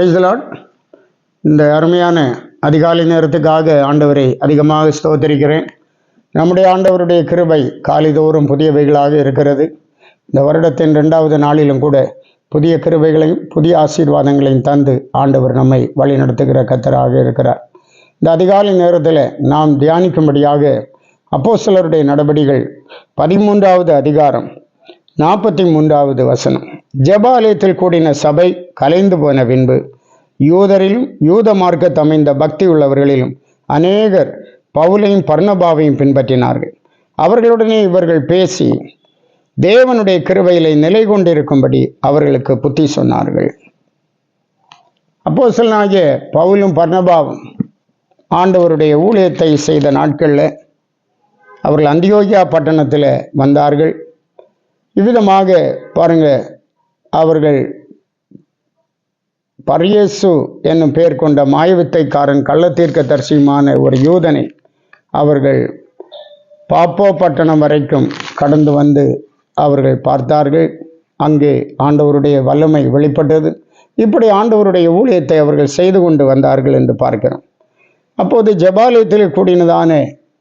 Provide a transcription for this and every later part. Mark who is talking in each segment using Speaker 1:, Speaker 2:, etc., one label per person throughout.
Speaker 1: பிரைஸ்லாட் இந்த அருமையான அதிகாலை நேரத்துக்காக ஆண்டவரை அதிகமாக ஸ்தோத்தரிக்கிறேன். நம்முடைய ஆண்டவருடைய கிருபை காலிதோறும் புதியவைகளாக இருக்கிறது. இந்த வருடத்தின் ரெண்டாவது நாளிலும் கூட புதிய கிருபைகளையும் புதிய ஆசீர்வாதங்களையும் தந்து ஆண்டவர் நம்மை வழிநடத்துகிற கத்தராக இருக்கிறார். இந்த அதிகாலை நேரத்தில் நாம் தியானிக்கும்படியாக அப்போஸ்தலருடைய நடபடிகள் பதிமூன்றாவது அதிகாரம் நாற்பத்தி மூன்றாவது வசனம். ஜெபாலயத்தில் கூடின சபை கலைந்து போன பின்பு யூதரிலும் யூத மார்க்கத் அமைந்த பக்தி உள்ளவர்களிலும் அநேகர் பவுலையும் பர்ணபாவையும் பின்பற்றினார்கள். அவர்களுடனே இவர்கள் பேசி தேவனுடைய கிருவையிலே நிலை கொண்டிருக்கும்படி அவர்களுக்கு புத்தி சொன்னார்கள். அப்போஸ்தலனாகிய பவுலும் பர்ணபாவும் ஆண்டவருடைய ஊழியத்தை செய்த நாட்களில் அவர்கள் அந்தியோகியா பட்டணத்தில் வந்தார்கள். இவ்விதமாக பாருங்க அவர்கள் பரியேசு என்னும் பெயர் கொண்ட மாயவித்தைக்காரன் கள்ளத்தீர்க்க தரிசியுமான ஒரு யூதனை அவர்கள் பாப்போ பட்டணம் வரைக்கும் கடந்து வந்து அவர்கள் பார்த்தார்கள். அங்கே ஆண்டவருடைய வல்லமை வெளிப்பட்டது. இப்படி ஆண்டவருடைய ஊழியத்தை அவர்கள் செய்து கொண்டு வந்தார்கள் என்று பார்க்கிறோம். அப்போது ஜபாலயத்தில் கூடினதான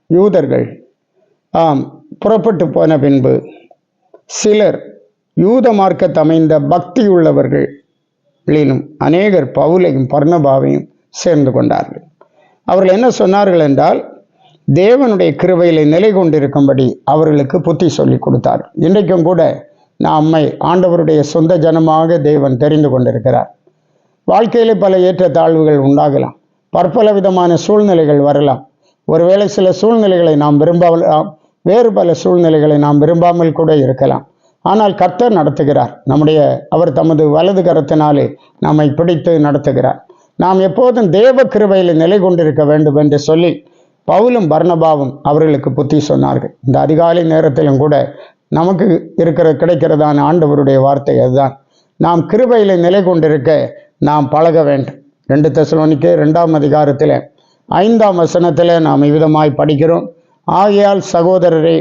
Speaker 1: யூதர்கள் ஆம் புறப்பட்டு போன பின்பு சிலர் யூத மார்க்கத் அமைந்த பக்தி அநேகர் பவுலையும் பர்ணபாவையும் சேர்ந்து கொண்டார்கள். அவர்கள் என்ன சொன்னார்கள் என்றால் தேவனுடைய கிருபையிலே நிலை கொண்டிருக்கும்படி அவர்களுக்கு புத்தி சொல்லி கொடுத்தார் இன்றைக்கும் கூட நம்மை ஆண்டவருடைய சொந்த ஜனமாக தேவன் தெரிந்து கொண்டிருக்கிறார். வாழ்க்கையிலே பல ஏற்ற தாழ்வுகள் உண்டாகலாம். பற்பல விதமான சூழ்நிலைகள் வரலாம். ஒருவேளை சில சூழ்நிலைகளை நாம் விரும்பாமல் வேறு பல சூழ்நிலைகளை நாம் விரும்பாமல் கூட இருக்கலாம். ஆனால் கர்த்தர் நடத்துகிறார். நம்முடைய அவர் தமது வலது கரத்தினாலே நம்மை பிடித்து நடத்துகிறார். நாம் எப்போதும் தேவ கிருபையில் நிலை கொண்டிருக்க வேண்டும் என்று சொல்லி பவுலும் பர்ணபாவும் அவர்களுக்கு புத்தி சொன்னார்கள். இந்த அதிகாலை நேரத்திலும் கூட நமக்கு இருக்கிற கிடைக்கிறதான ஆண்டவருடைய வார்த்தை அதுதான். நாம் கிருபையில் நிலை கொண்டிருக்க நாம் பழக வேண்டும். ரெண்டு தசலோனிக்கு ரெண்டாம் அதிகாரத்தில் ஐந்தாம் வசனத்தில் நாம் இவ்விதமாய் படிக்கிறோம். ஆகையால் சகோதரரே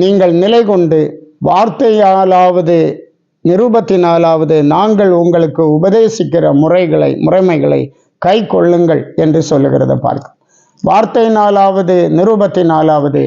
Speaker 1: நீங்கள் நிலை கொண்டு வார்த்தையாலாவது நிருபத்தினாலாவது நாங்கள் உங்களுக்கு உபதேசிக்கிற முறைகளை முறைமைகளை கை கொள்ளுங்கள் என்று சொல்லுகிறத பார்க்க வார்த்தையினாலாவது நிருபத்தினாலாவது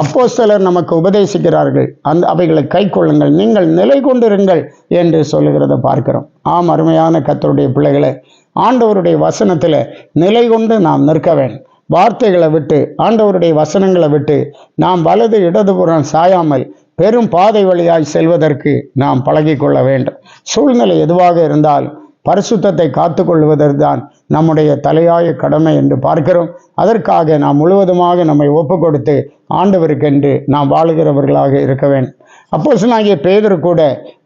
Speaker 1: அப்போ சிலர் நமக்கு உபதேசிக்கிறார்கள். அந்த அவைகளை கை கொள்ளுங்கள் நீங்கள் நிலை கொண்டிருங்கள் என்று சொல்லுகிறத பார்க்கிறோம். ஆம் அருமையான கத்தருடைய பிள்ளைகளை ஆண்டவருடைய வசனத்தில் நிலை கொண்டு நாம் நிற்க வேண்டும். வார்த்தைகளை விட்டு ஆண்டவருடைய வசனங்களை விட்டு நாம் வலது இடதுபுறம் சாயாமல் பெரும் பாதை வழியாய் செல்வதற்கு நாம் பழகிக்கொள்ள வேண்டும். சூழ்நிலை எதுவாக இருந்தாலும் பரிசுத்தத்தை காத்து கொள்வதற்தான் நம்முடைய தலையாய கடமை என்று பார்க்கிறோம். அதற்காக நாம் முழுவதுமாக நம்மை ஒப்பு கொடுத்து ஆண்டவருக்கென்று நாம் வாழுகிறவர்களாக இருக்க வேண்டும். அப்போ சொன்னாகிய பேதர் கூட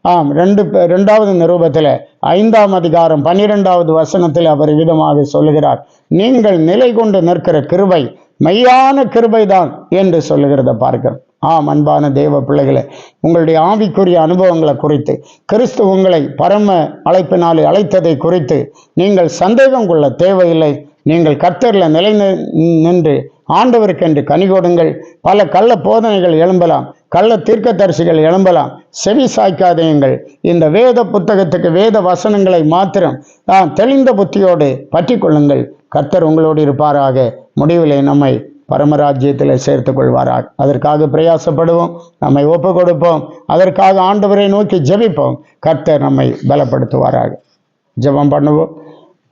Speaker 1: ஆம் ரெண்டு ரெண்டாவது நிரூபத்தில் ஐந்தாம் அதிகாரம் பன்னிரெண்டாவது வசனத்தில் அவர் விதமாக சொல்லுகிறார். நீங்கள் நிலை கொண்டு நிற்கிற கிருபை மெய்யான கிருபைதான் என்று சொல்லுகிறத பார்க்கிறோம். ஆம் அன்பான தேவ பிள்ளைகளை உங்களுடைய ஆவிக்குரிய அனுபவங்களை குறித்து கிறிஸ்து உங்களை பரம அழைப்பினாலே அழைத்ததை குறித்து நீங்கள் சந்தேகம் கொள்ள தேவையில்லை. நீங்கள் கர்த்தரில் நிலை நின்று ஆண்டவருக்கென்று கனி கொடுங்கள் பல கள்ள போதனைகள் எழும்பலாம். கள்ள தீர்க்கதரிசிகள் எழும்பலாம். செவி சாய்க்காதேயுங்கள். இந்த வேத புத்தகத்துக்கு வேத வசனங்களை மாத்திரம் நான் தெளிந்த புத்தியோடு பற்றி கொள்ளுங்கள். கர்த்தர் உங்களோடு இருப்பாராக. முடிவிலே நம்மை பரமராஜ்யத்தில் சேர்த்து கொள்வாராக. அதற்காக பிரயாசப்படுவோம். நம்மை ஒப்பு கொடுப்போம் அதற்காக ஆண்டவரை நோக்கி ஜெபிப்போம். கர்த்தர் நம்மை பலப்படுத்துவாராக. ஜெபம் பண்ணுவோம்.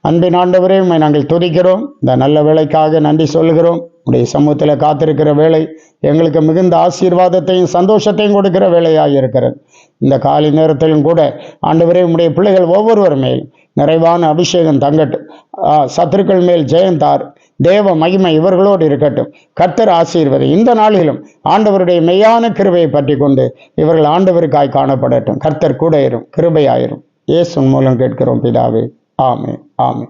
Speaker 1: அன்பின் ஆண்டவரே உண்மை நாங்கள் துதிக்கிறோம். இந்த நல்ல வேலைக்காக நன்றி சொல்லுகிறோம். உடைய சமூகத்தில் காத்திருக்கிற வேலை எங்களுக்கு மிகுந்த ஆசீர்வாதத்தையும் சந்தோஷத்தையும் கொடுக்கிற வேலையாக இருக்கிறது இந்த காலை நேரத்திலும் கூட ஆண்டவரே உடைய பிள்ளைகள் ஒவ்வொருவர் மேல் நிறைவான அபிஷேகம் தங்கட்டும். சத்துருக்கள் மேல் ஜெயந்தார் தேவ மகிமை இவர்களோடு இருக்கட்டும். கர்த்தர் ஆசீர்வதி. இந்த நாளிலும் ஆண்டவருடைய மெய்யான கிருபையை பற்றி கொண்டு இவர்கள் ஆண்டவருக்காய் காணப்படட்டும். கர்த்தர் கூட இரும் கிருபையாயிரும். இயேசு மூலம் கேட்கிறோம் பிதாவே. ஆமே ஆமே